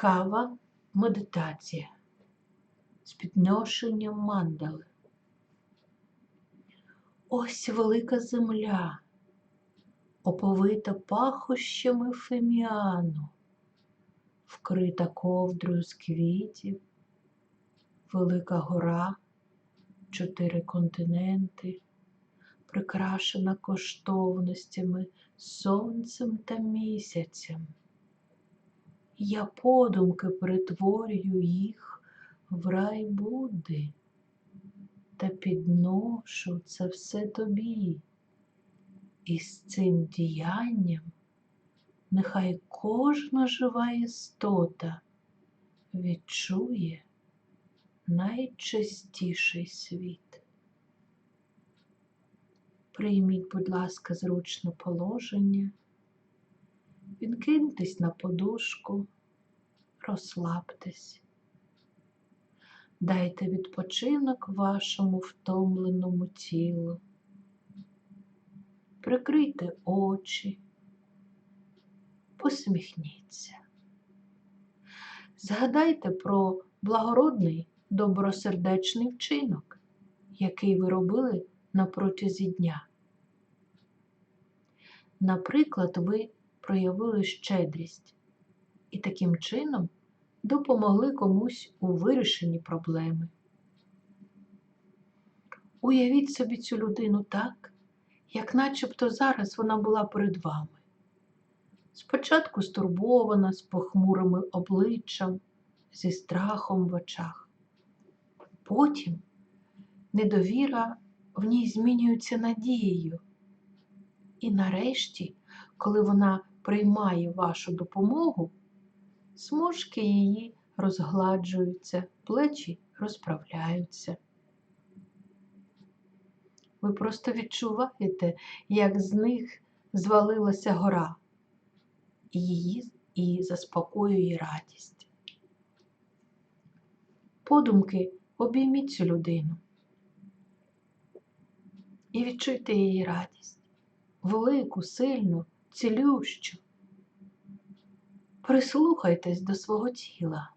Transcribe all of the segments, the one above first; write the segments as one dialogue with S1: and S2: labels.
S1: Кава медитація з підношенням мандали. Ось велика земля, оповита пахощами феміану, вкрита ковдрою з квітів, велика гора, чотири континенти, прикрашена коштовностями, сонцем та місяцем. Я подумки перетворюю їх в рай Будди та підношу це все тобі. І з цим діянням нехай кожна жива істота відчує найчистіший світ. Прийміть, будь ласка, зручне положення, відкиньтесь на подушку, розслабтесь. Дайте відпочинок вашому втомленому тілу. Прикрийте очі, посміхніться. Згадайте про благородний добросердечний вчинок, який ви робили на протязі дня. Наприклад, ви проявили щедрість і таким чином допомогли комусь у вирішенні проблеми. Уявіть собі цю людину так, як начебто зараз вона була перед вами. Спочатку стурбована, з похмурими обличчям, зі страхом в очах. Потім недовіра в ній змінюється надією. І нарешті, коли вона приймає вашу допомогу, смужки її розгладжуються, плечі розправляються. Ви просто відчуваєте, як з них звалилася гора, і її і заспокоює радість. Подумки обійміть цю людину і відчуйте її радість, велику, сильну, цілющу. Прислухайтесь до свого тіла.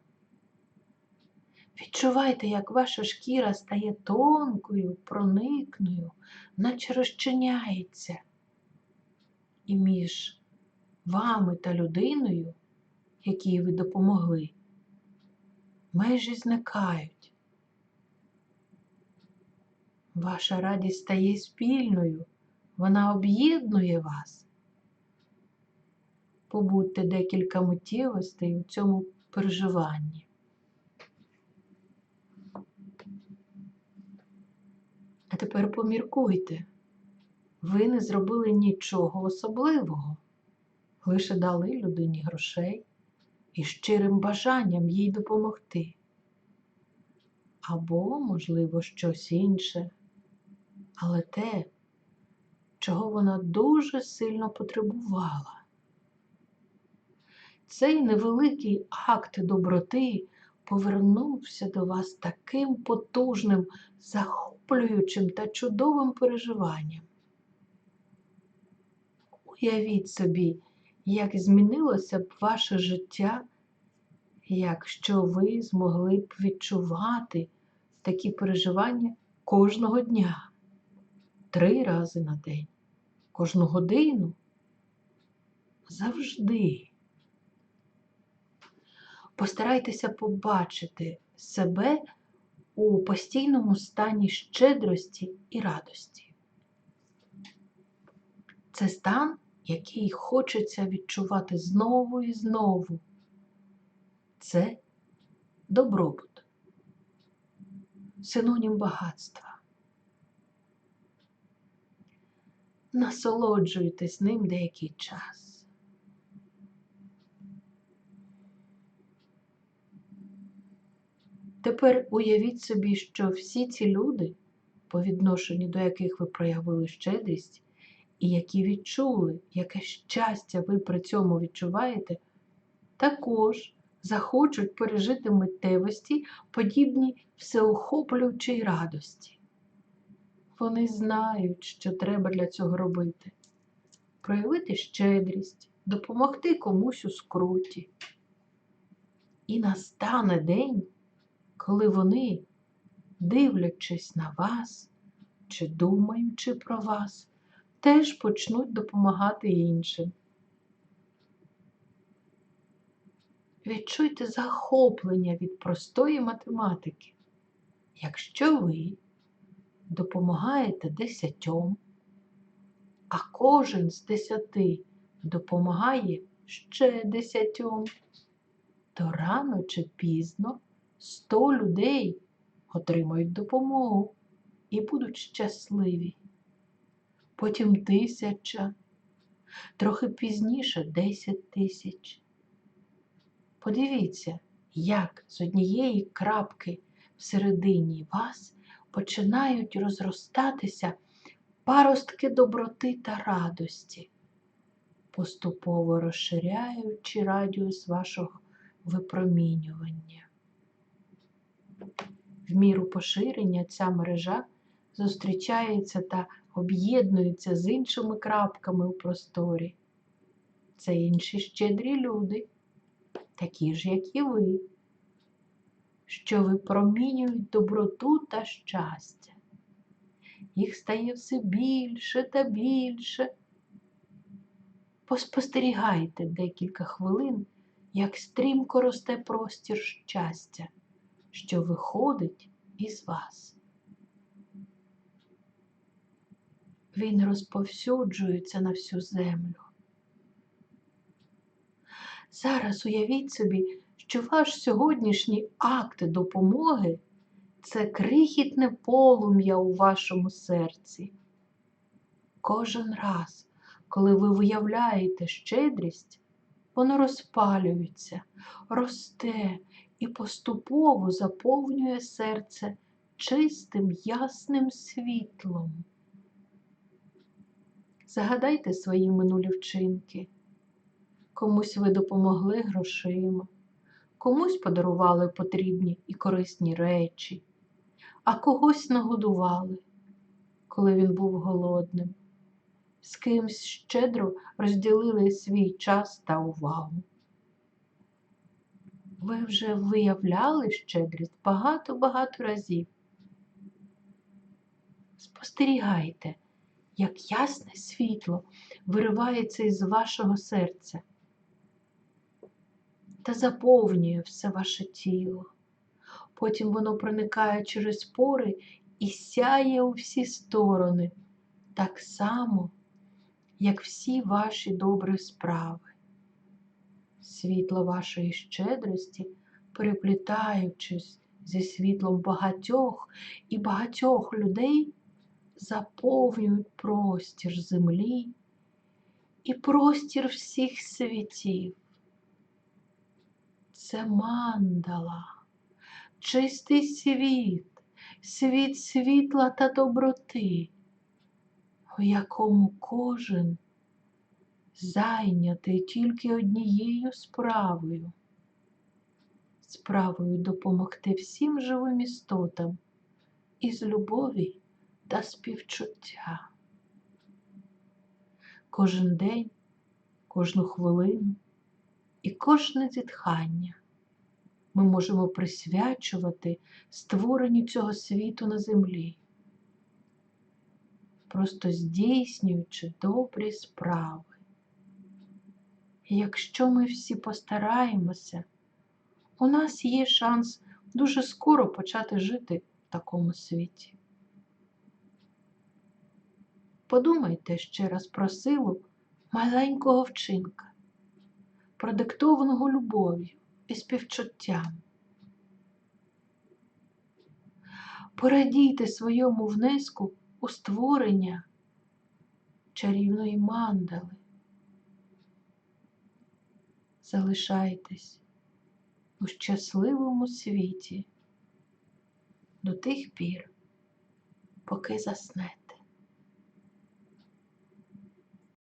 S1: Відчувайте, як ваша шкіра стає тонкою, проникною, наче розчиняється. І між вами та людиною, якій ви допомогли, межі зникають. Ваша радість стає спільною, вона об'єднує вас. Побудьте декілька миттєвостей у цьому переживанні. А тепер поміркуйте, ви не зробили нічого особливого, лише дали людині грошей і щирим бажанням їй допомогти. Або, можливо, щось інше, але те, чого вона дуже сильно потребувала. Цей невеликий акт доброти повернувся до вас таким потужним, захоплюючим та чудовим переживанням. Уявіть собі, як змінилося б ваше життя, якщо ви змогли б відчувати такі переживання кожного дня, три рази на день, кожну годину, завжди. Постарайтеся побачити себе у постійному стані щедрості і радості. Це стан, який хочеться відчувати знову і знову. Це добробут, синонім багатства. Насолоджуйтесь ним деякий час. Тепер уявіть собі, що всі ці люди, по відношенню до яких ви проявили щедрість, і які відчули, яке щастя ви при цьому відчуваєте, також захочуть пережити миттєвості, подібні всеохоплюючій радості. Вони знають, що треба для цього робити. Проявити щедрість, допомогти комусь у скруті. І настане день, коли вони, дивлячись на вас чи думаючи про вас, теж почнуть допомагати іншим. Відчуйте захоплення від простої математики. Якщо ви допомагаєте десятьом, а кожен з десяти допомагає ще десятьом, то рано чи пізно сто людей отримають допомогу і будуть щасливі. Потім тисяча, трохи пізніше десять тисяч. Подивіться, як з однієї крапки всередині вас починають розростатися паростки доброти та радості, поступово розширяючи радіус вашого випромінювання. В міру поширення ця мережа зустрічається та об'єднується з іншими крапками у просторі. Це інші щедрі люди, такі ж, як і ви, що випромінюють доброту та щастя. Їх стає все більше та більше. Поспостерігайте декілька хвилин, як стрімко росте простір щастя, що виходить із вас. Він розповсюджується на всю землю. Зараз уявіть собі, що ваш сьогоднішній акт допомоги це крихітне полум'я у вашому серці. Кожен раз, коли ви виявляєте щедрість, воно розпалюється, росте і поступово заповнює серце чистим ясним світлом. Загадайте свої минулі вчинки. Комусь ви допомогли грошима, комусь подарували потрібні і корисні речі, а когось нагодували, коли він був голодним, з кимсь щедро розділили свій час та увагу. Ви вже виявляли щедрість багато-багато разів. Спостерігайте, як ясне світло виривається із вашого серця та заповнює все ваше тіло. Потім воно проникає через пори і сяє у всі сторони, так само, як всі ваші добрі справи. Світло вашої щедрості, переплітаючись зі світлом багатьох і багатьох людей, заповнюють простір землі і простір всіх світів. Це мандала, чистий світ, світ світла та доброти, у якому кожен зайнятий тільки однією справою, справою допомогти всім живим істотам із любові та співчуття. Кожен день, кожну хвилину і кожне зітхання ми можемо присвячувати створенню цього світу на землі, просто здійснюючи добрі справи. Якщо ми всі постараємося, у нас є шанс дуже скоро почати жити в такому світі. Подумайте ще раз про силу маленького вчинка, продиктованого любов'ю і співчуттям. Порадійте своєму внеску у створення чарівної мандали. Залишайтесь у щасливому світі до тих пір, поки заснете.